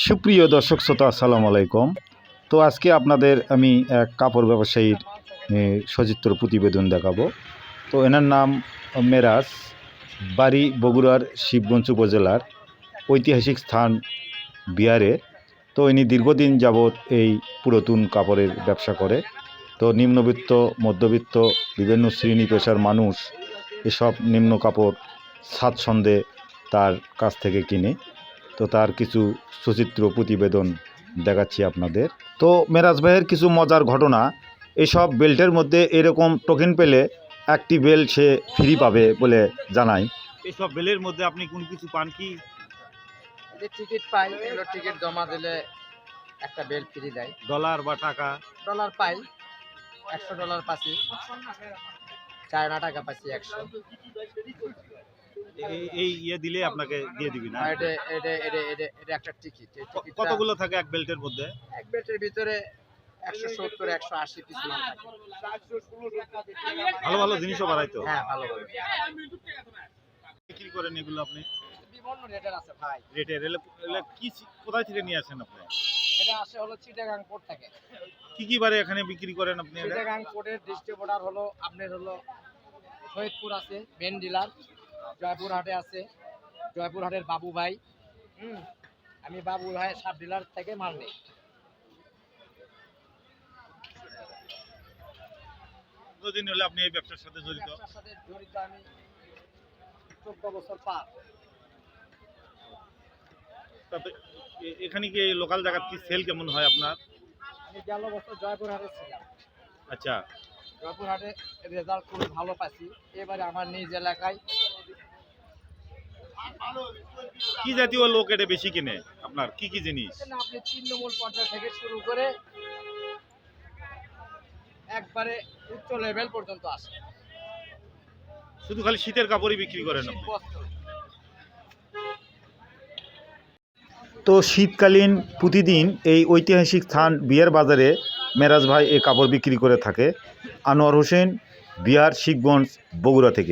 সুপ্রিয় দর্শক শ্রোতা, আসসালামু আলাইকুম। তো আজকে আপনাদের আমি এক কাপড় ব্যবসায়ীর সচিত্র প্রতিবেদন দেখাবো। তো এনার নাম মেরাজ, বাড়ি বগুড়ার শিবগঞ্জ উপজেলার ঐতিহাসিক স্থান বিহারে। তো ইনি দীর্ঘদিন যাবৎ এই পুরাতন কাপড়ের ব্যবসা করে। তো নিম্নবিত্ত, মধ্যবিত্ত, বিভিন্ন শ্রেণি পেশার মানুষ এসব নিম্ন কাপড় স্বাচ্ছন্দ্যে তার কাছ থেকে কিনে। তো তার কিছু সচিত্র প্রতিবেদন দেখাচ্ছি আপনাদের। তো মেরাজ ভাইয়ের কিছু মজার ঘটনা এসব বেল্টের মধ্যে এরকম টোকেন পেলে একটি বেল্ট সে ফ্রি পাবে বলে জানায় এইসব বেলের মধ্যে আপনি কোন কিছু পান কি? টিকিট পাই এগুলো টিকিট জমা দিলে একটা বেল ফ্রি দেয়। ডলার বা টাকা? ডলার পাই একশো ডলার পাচ্ছি। চায়না টাকা পাচ্ছি একশো। এই- এই ইয়ে দিলে আপনাকে দিয়ে দিবি না? এটা এটা এটা এটা এটা একটা টিকিট কতগুলো থাকে এক বেল্টের মধ্যে? এক বেল্টের ভিতরে একশো সত্তর একশো আশি পিস মাল ভালো ভালো জিনিসও বাড়াইতো হ্যাঁ ভালো ভালো। বিক্রি করেন এগুলো আপনি? বিভিন্ন রেটের আছে ভাই। কি কোথায় থেকে নিয়ে আসেন আপনি? এটা আসে হলো চিটাগাং পোর্ট থেকে। কি কি বারে এখানে বিক্রি করেন আপনি এটা? চিটাগাং পোর্টের ডিস্ট্রিবিউটার হলো আপনার হলো শহীদপুর আছে মেন ডিলার জয়পুরহাটে আছে। জয়পুরহাটের বাবু ভাই। হুম আমি বাবু ভাই সাব ডিলার থেকে মাল নেই। কতদিন হলে আপনি এই ব্যবসার সাথে জড়িত? ব্যবসার সাথে জড়িত আমি চোদ্দ বছর পার। তাতে এখানে কি লোকাল জায়গা কি সেল কেমন হয় আপনার? আমি গেল বছর জয়পুরহাটে ছিলাম। আচ্ছা। জয়পুরহাটে রেজাল্ট খুবই ভালো পাচ্ছি এবারে আমার নিজ এলাকায় কি জাতীয় লোক এটা বেশি কিনে? আপনার কি কি জিনিস? আপনি তৃণমূল পর্যায় থেকে শুরু করে একবারে উচ্চ লেভেল পর্যন্ত আসে শুধু খালি শীতের কাপড়ই বিক্রি করেন তো শীতকালীন প্রতিদিন এই ঐতিহাসিক স্থান বিয়ার বাজারে মেরাজ ভাই এ কাপড় বিক্রি করে থাকে। আনোয়ার হোসেন বিহার শিখগঞ্জ বগুড়া থেকে।